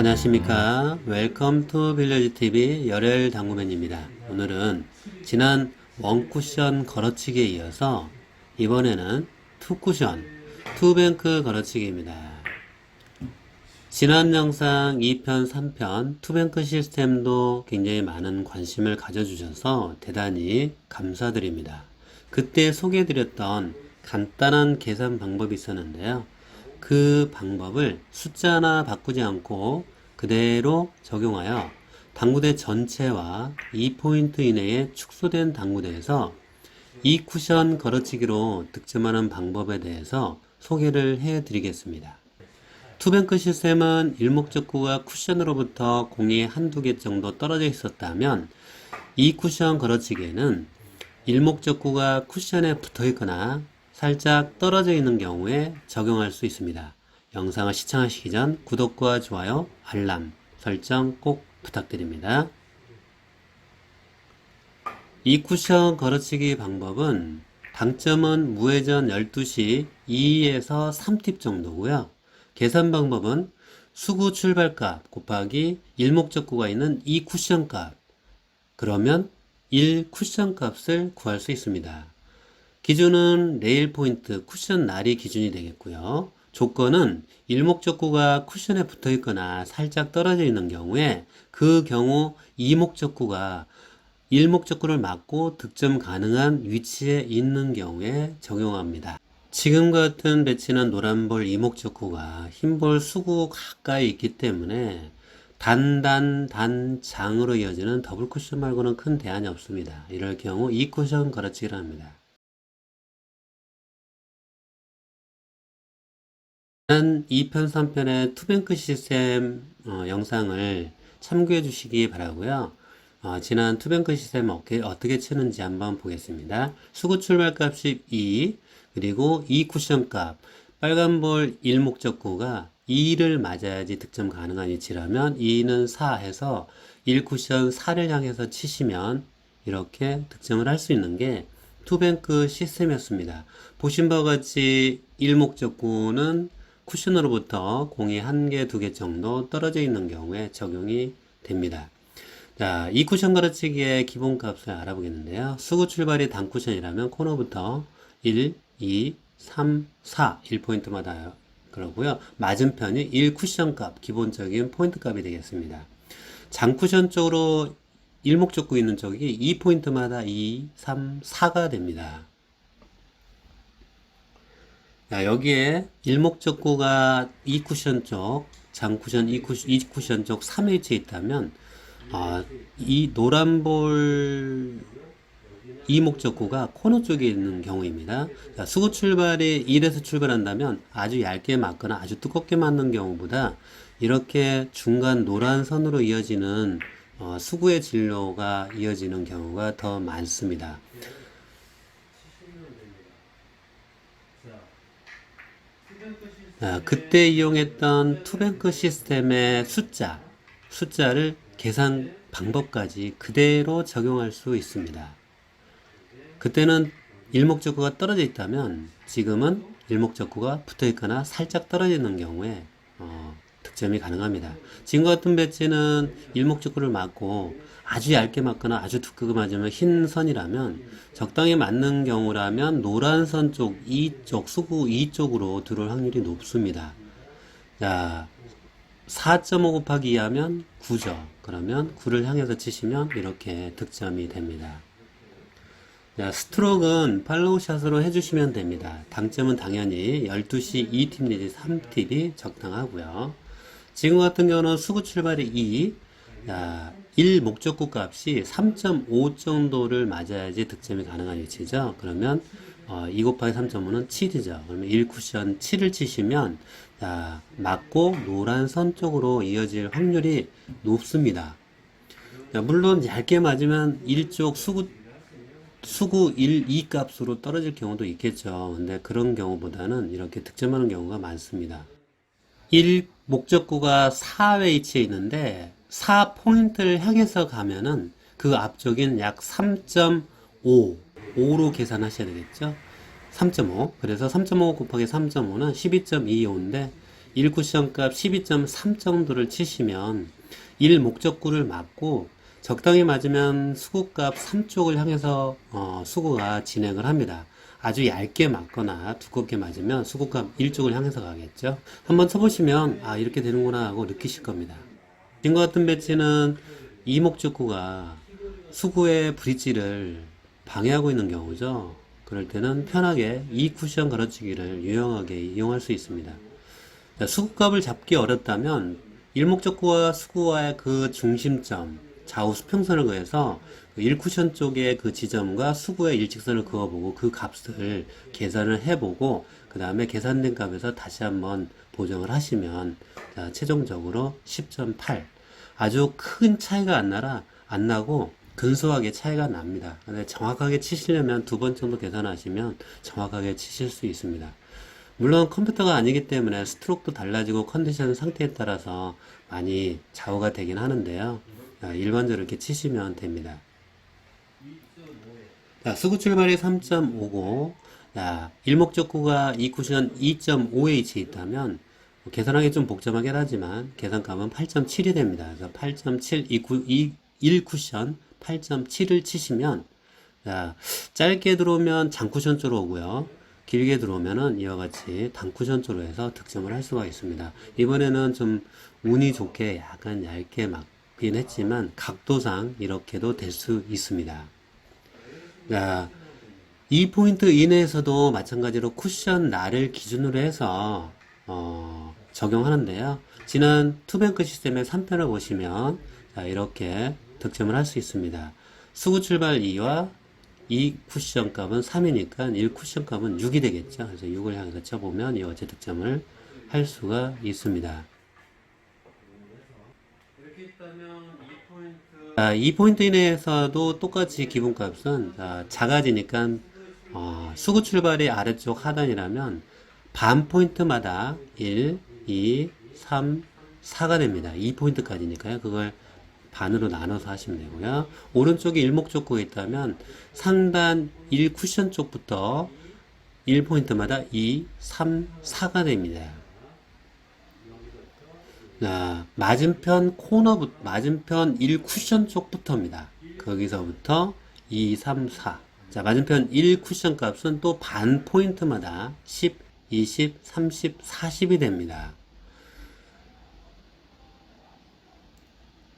안녕하십니까. 웰컴 투 빌려지 TV 열혈 당구맨입니다. 오늘은 지난 원쿠션 걸어치기에 이어서 이번에는 투쿠션, 투뱅크 걸어치기입니다. 지난 영상 2편, 3편 투뱅크 시스템도 굉장히 많은 관심을 가져주셔서 대단히 감사드립니다. 그때 소개해드렸던 간단한 계산 방법이 있었는데요. 그 방법을 숫자 나 바꾸지 않고 그대로 적용하여 당구대 전체와 2포인트 이내에 축소된 당구대에서 이 쿠션 걸어치기로 득점하는 방법에 대해서 소개를 해 드리겠습니다. 투뱅크 시스템은 일목적구가 쿠션으로부터 공이 한두 개 정도 떨어져 있었다면 이 쿠션 걸어치기에는 일목적구가 쿠션에 붙어 있거나 살짝 떨어져 있는 경우에 적용할 수 있습니다. 영상을 시청하시기 전 구독과 좋아요, 알람 설정 꼭 부탁드립니다. 이 쿠션 걸어치기 방법은 당점은 무회전 12시 2에서 3팁 정도고요. 계산 방법은 수구 출발값 곱하기 일목적구가 있는 이 쿠션 값 그러면 1 쿠션 값을 구할 수 있습니다. 기준은 레일 포인트 쿠션 날이 기준이 되겠고요. 조건은 일목적구가 쿠션에 붙어 있거나 살짝 떨어져 있는 경우에 그 경우 이목적구가 일목적구를 맞고 득점 가능한 위치에 있는 경우에 적용합니다. 지금 같은 배치는 노란볼 이목적구가 흰볼 수구 가까이 있기 때문에 단단 단장으로 이어지는 더블 쿠션 말고는 큰 대안이 없습니다. 이럴 경우 이 쿠션 걸어치기를 합니다. 지난 2편, 3편의 투뱅크 시스템 어, 영상을 참고해 주시기 바라고요. 어, 지난 투뱅크 시스템 어떻게, 어떻게 치는지 한번 보겠습니다. 수구 출발 값이 2, 그리고 2 쿠션 값, 빨간 볼 1목적구가 2를 맞아야지 득점 가능한 위치라면 2는 4 해서 1 쿠션 4를 향해서 치시면 이렇게 득점을 할 수 있는 게 투뱅크 시스템이었습니다. 보신 바와 같이 1목적구는 쿠션으로부터 공이 한 개, 두 개 정도 떨어져 있는 경우에 적용이 됩니다. 자, 이 쿠션 가르치기의 기본값을 알아보겠는데요. 수구 출발이 단 쿠션이라면 코너부터 1, 2, 3, 4, 1포인트마다 그러고요. 맞은편이 1 쿠션 값, 기본적인 포인트 값이 되겠습니다. 장 쿠션 쪽으로 일목적구 있는 쪽이 2포인트마다 2, 3, 4가 됩니다. 자, 여기에 일목적구가 이 쿠션 쪽, 장쿠션 이 쿠션, 이 쿠션 쪽 3에 위치해 있다면, 아, 이 노란볼 이목적구가 코너 쪽에 있는 경우입니다. 자, 수구 출발이 1에서 출발한다면 아주 얇게 맞거나 아주 두껍게 맞는 경우보다 이렇게 중간 노란 선으로 이어지는 어, 수구의 진로가 이어지는 경우가 더 많습니다. 그때 이용했던 투뱅크 시스템의 숫자, 숫자를 계산 방법까지 그대로 적용할 수 있습니다. 그때는 일목적구가 떨어져 있다면 지금은 일목적구가 붙어 있거나 살짝 떨어져 있는 경우에 어, 득점이 가능합니다. 지금 같은 배치는 일목적구를 맞고 아주 얇게 맞거나 아주 두껍게 맞으면 흰 선이라면 적당히 맞는 경우라면 노란 선 쪽, 이쪽, 수구 이쪽으로 들어올 확률이 높습니다. 자, 4.5 곱하기 2 하면 9죠. 그러면 9를 향해서 치시면 이렇게 득점이 됩니다. 자, 스트로크는 팔로우샷으로 해주시면 됩니다. 당점은 당연히 12시 2팁 내지 3팁이 적당하고요. 지금 같은 경우는 수구 출발이 2, 자, 1 목적구 값이 3.5 정도를 맞아야지 득점이 가능한 위치죠. 그러면 어, 2 곱하기 3.5는 7이죠. 그러면 1 쿠션 7을 치시면 자, 맞고 노란 선 쪽으로 이어질 확률이 높습니다. 자, 물론 얇게 맞으면 1쪽 수구 수구 1, 2 값으로 떨어질 경우도 있겠죠. 근데 그런 경우보다는 이렇게 득점하는 경우가 많습니다. 1 목적구가 4회 위치해 있는데 4포인트를 향해서 가면은 그 앞쪽인 약 3.5, 5로 계산하셔야 되겠죠. 3.5. 그래서 3.5 곱하기 3.5는 12.25인데 1쿠션 값 12.3 정도를 치시면 1 목적구를 맞고 적당히 맞으면 수구값 3쪽을 향해서 어, 수구가 진행을 합니다. 아주 얇게 맞거나 두껍게 맞으면 수구값 1쪽을 향해서 가겠죠. 한번 쳐보시면 아 이렇게 되는구나 하고 느끼실 겁니다. 지금 같은 배치는 이 목적구가 수구의 브릿지를 방해하고 있는 경우죠. 그럴 때는 편하게 이 쿠션 걸어치기를 유용하게 이용할 수 있습니다. 자, 수구값을 잡기 어렵다면 일목적구와 수구와의 그 중심점, 좌우 수평선을 그어서 그 1쿠션 쪽의 그 지점과 수구의 일직선을 그어보고 그 값을 계산을 해보고 그 다음에 계산된 값에서 다시 한번 보정을 하시면 자, 최종적으로 10.8 아주 큰 차이가 안 나라 안 나고 근소하게 차이가 납니다. 근데 정확하게 치시려면 두 번 정도 계산하시면 정확하게 치실 수 있습니다. 물론 컴퓨터가 아니기 때문에 스트로크도 달라지고 컨디션 상태에 따라서 많이 좌우가 되긴 하는데요. 아, 일반적으로 이렇게 치시면 됩니다. 자, 수구 출발이 3.59. 자, 일목적구가 이 쿠션 2.5H 있다면 뭐 계산하기 좀 복잡하긴 하지만 계산값은 8.7이 됩니다. 그래서 8.7 이, 구, 이 1쿠션 8.7을 치시면 자, 짧게 들어오면 장쿠션 쪽으로 오고요. 길게 들어오면은 이와 같이 단쿠션 쪽으로 해서 득점을 할 수가 있습니다. 이번에는 좀 운이 좋게 약간 얇게 맞긴 했지만 각도상 이렇게도 될 수 있습니다. 자, 이 포인트 이내에서도 마찬가지로 쿠션 날을 기준으로 해서 어, 적용하는데요. 지난 투뱅크 시스템의 3편을 보시면 자, 이렇게 득점을 할 수 있습니다. 수구 출발 2와 이 쿠션 값은 3이니까 1 쿠션 값은 6이 되겠죠. 그래서 6을 향해서 쳐보면 이와 같이 득점을 할 수가 있습니다. 이렇게 있다면 이 포인트 아, 이 포인트 이내에서도 똑같이 기본값은 아, 작아지니까 어, 수구 출발이 아래쪽 하단이라면 반 포인트마다 1, 2, 3, 4가 됩니다. 2포인트까지니까요. 그걸 반으로 나눠서 하시면 되고요. 오른쪽에 일목적구가 있다면 상단 1 쿠션 쪽부터 1포인트마다 2, 3, 4가 됩니다. 자, 맞은편 코너, 맞은편 1 쿠션 쪽부터입니다. 거기서부터 2, 3, 4. 자, 맞은편 1 쿠션 값은 또 반 포인트마다 10, 20, 30, 40이 됩니다.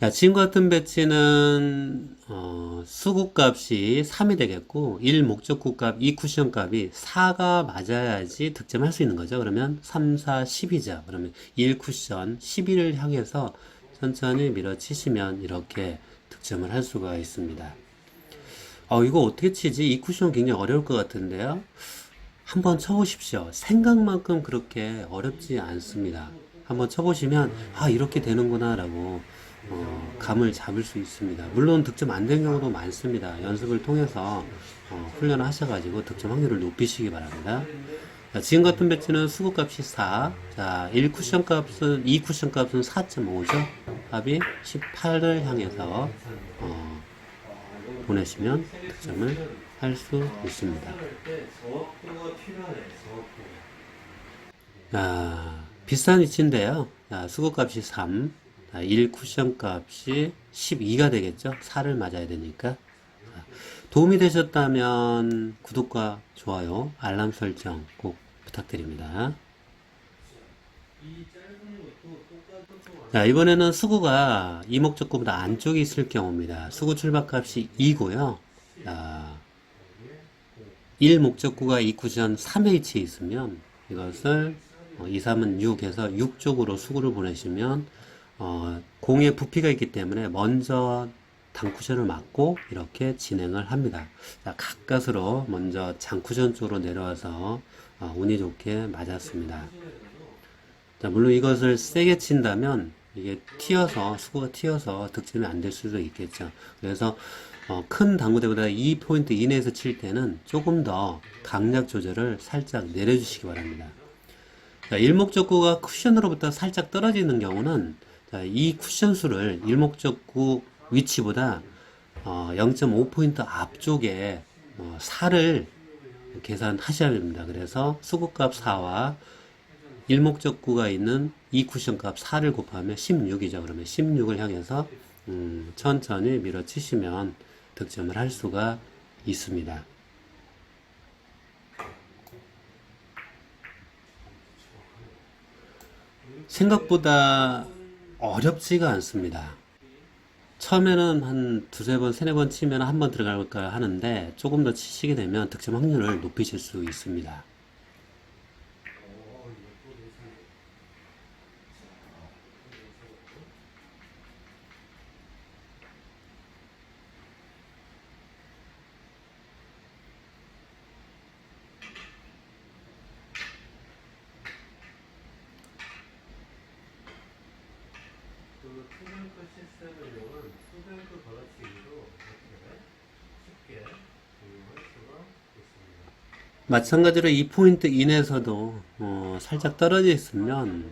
자, 지금 같은 배치는 어, 수구 값이 3이 되겠고 1 목적구 값, 2 쿠션 값이 4가 맞아야지 득점할 수 있는 거죠. 그러면 3, 4, 10이죠. 그러면 1 쿠션 11을 향해서 천천히 밀어치시면 이렇게 득점을 할 수가 있습니다. 어, 이거 어떻게 치지? 이 쿠션 굉장히 어려울 것 같은데요. 한번 쳐보십시오. 생각만큼 그렇게 어렵지 않습니다. 한번 쳐보시면 아 이렇게 되는구나 라고 어, 감을 잡을 수 있습니다. 물론 득점 안 된 경우도 많습니다. 연습을 통해서 어, 훈련을 하셔가지고 득점 확률을 높이시기 바랍니다. 자, 지금 같은 배치는 수구 값이 4. 자, 1 쿠션 값은, 2 쿠션 값은 4.5죠. 답이 18을 향해서, 어, 보내시면 득점을 할 수 있습니다. 자, 비슷한 위치인데요. 자, 수구 값이 3. 1 쿠션 값이 12가 되겠죠. 4를 맞아야 되니까. 도움이 되셨다면 구독과 좋아요, 알람 설정 꼭 부탁드립니다. 자, 이번에는 수구가 이목적구보다 안쪽에 있을 경우입니다. 수구 출발값이 2고요. 자, 1 목적구가 이 쿠션 3H에 있으면 이것을 2, 3은 6에서 6쪽으로 수구를 보내시면 어, 공에 부피가 있기 때문에 먼저 단쿠션을 맞고 이렇게 진행을 합니다. 자, 가까스로 먼저 장쿠션 쪽으로 내려와서 어, 운이 좋게 맞았습니다. 자, 물론 이것을 세게 친다면 이게 튀어서 수구가 튀어서 득점이 안 될 수도 있겠죠. 그래서 어, 큰 당구대보다 2포인트 이내에서 칠 때는 조금 더 강약 조절을 살짝 내려주시기 바랍니다. 자, 일목적구가 쿠션으로부터 살짝 떨어지는 경우는 자, 이 쿠션 수를 일목적구 위치보다 어, 0.5포인트 앞쪽에 어, 4를 계산하셔야 됩니다. 그래서 수구값 4와 일목적구가 있는 이 쿠션 값 4를 곱하면 16이죠. 그러면 16을 향해서 음, 천천히 밀어치시면 득점을 할 수가 있습니다. 생각보다 어렵지가 않습니다. 처음에는 한 두세 번, 세네 번 치면 한 번 들어갈까 하는데 조금 더 치시게 되면 득점 확률을 높이실 수 있습니다. 투뱅크 시스템을 이용한 투뱅크 걸어치기로 이렇게 쉽게 이용할 수가 있습니다. 마찬가지로 이 포인트 인에서도 어, 살짝 떨어져 있으면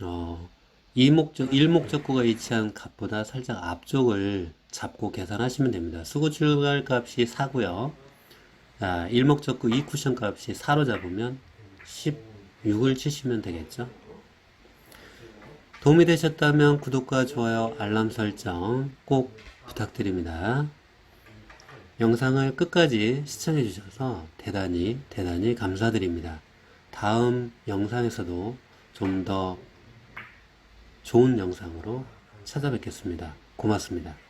어, 이목적 일목적구가 위치한 값보다 살짝 앞쪽을 잡고 계산하시면 됩니다. 수고 출발 값이 4고요. 아, 일목적구 이 쿠션 값이 4로 잡으면 16을 치시면 되겠죠. 도움이 되셨다면 구독과 좋아요, 알람 설정 꼭 부탁드립니다. 영상을 끝까지 시청해 주셔서 대단히 대단히 감사드립니다. 다음 영상에서도 좀 더 좋은 영상으로 찾아뵙겠습니다. 고맙습니다.